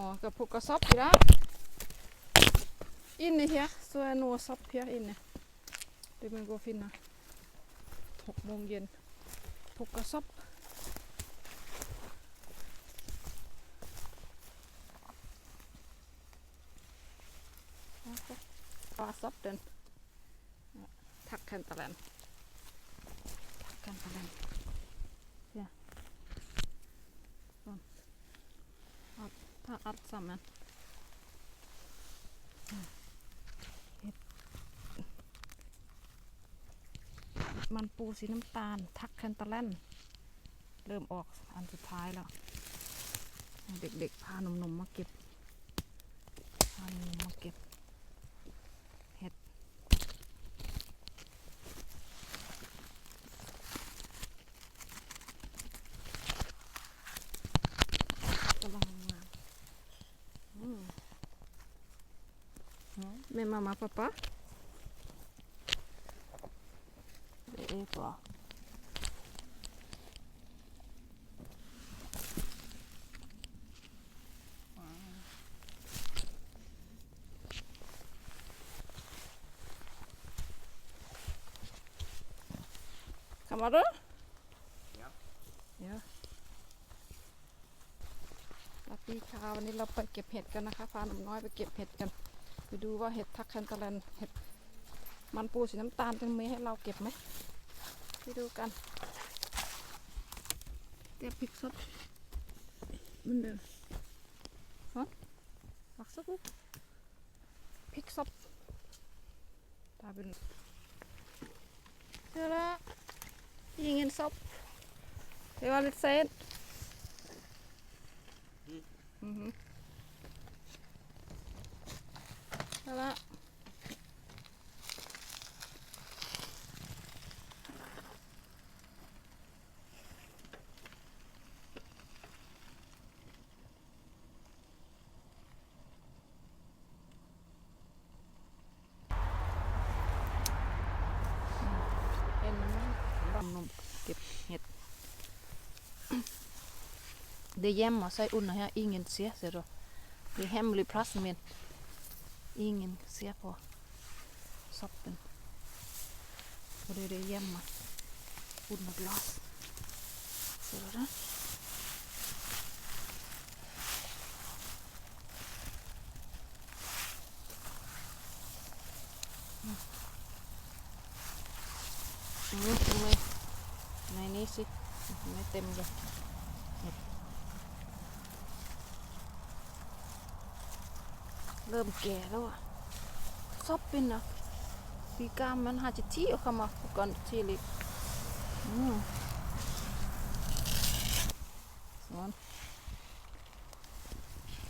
Ja, jag plockar sopp i det. Inne här så är nog sopp här inne. Det man gå och finna. 6โมงเย็น plocka sopp. Okej. Ja, sopp den. Ja, Tack hämta den. Tack hämta den. Ja. Så. Ja, alt samman. มันปูสีน้ำตาล ทักแคนตาแลนเริ่มออกอันสุดท้ายแล้ว เด็กๆ พาหนุ่มๆมาเก็บ พาหนุ่มๆมาเก็บ เห็ด กำลังมาอืม แม่มามาปะปะ Det är bra. Kommer du? Ja. Ja. สวัสดีค่ะวันนี้เราไปเก็บเห็ดกันนะคะพาหนุ่มน้อยไปเก็บเห็ดกัน ไปดูว่าเห็ดทักแคนตาแลนเห็ดมันปูสีน้ำตาลจะมีให้เราเก็บไหมไปดูกันเตรียมพริกสดมันเดิมฮะผักสดพริกสดตาเป็นเจอแล้ว มาละเป็นมันนมเก็บเห็ด Det gömmer sig under här, ingen ser sig då. Det är hemlig plats men ingen ser på soppen. Och det är det gömma under glas. Ser du det? Mm, ดูเลยในนี้สิไม่เต็มเลยเห็ด เริ่มแก่แล้วอะซอบเป็นนะปีกามมันหาจะที่เอาเข้ามาก่อนที่ลิอืมสอน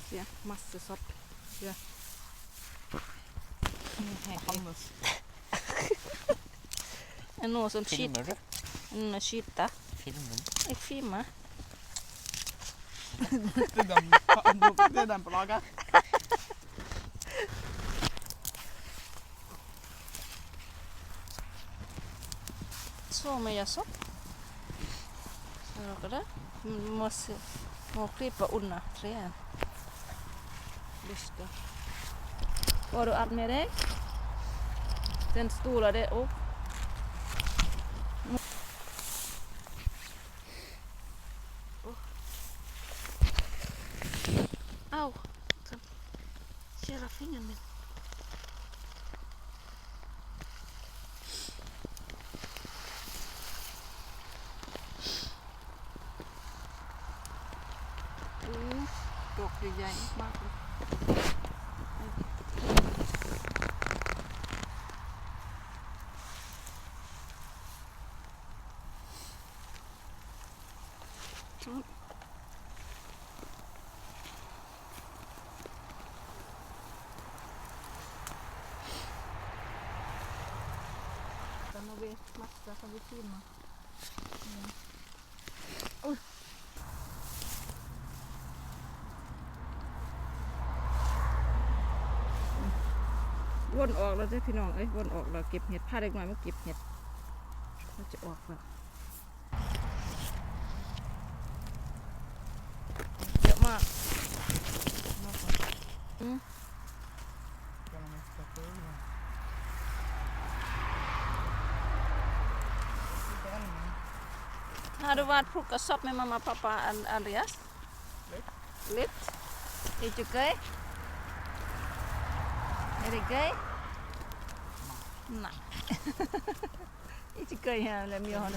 เสียมัสซอบเสียนี่ให้ให้ Hannes. En någon som shit, Filmer du? en shitta. Filmer du? Jag filmar. Det är den, det är den på so Ano ka na? Mas, mokri pa una. Riyan. Lyska. Du allt med dig? Den det upp. Au! Hela fingern min. ดอกใหญ่ๆมากเลยอื วนออกแล้วจ้ะพี่น้องเอ้ยวนออกเราเก็บเห็ดผ้าเล็กน้อยมาเก็บเห็ดเราจะออกแล้วเยอะมากมากอืมฮาร์วาตพูดกับซอบแม่มามาป้าป้าอันอัเรียสลิฟต์อีจุกเกย์เอริกเกย์ no 哈哈哈哈哈！一 y a la m a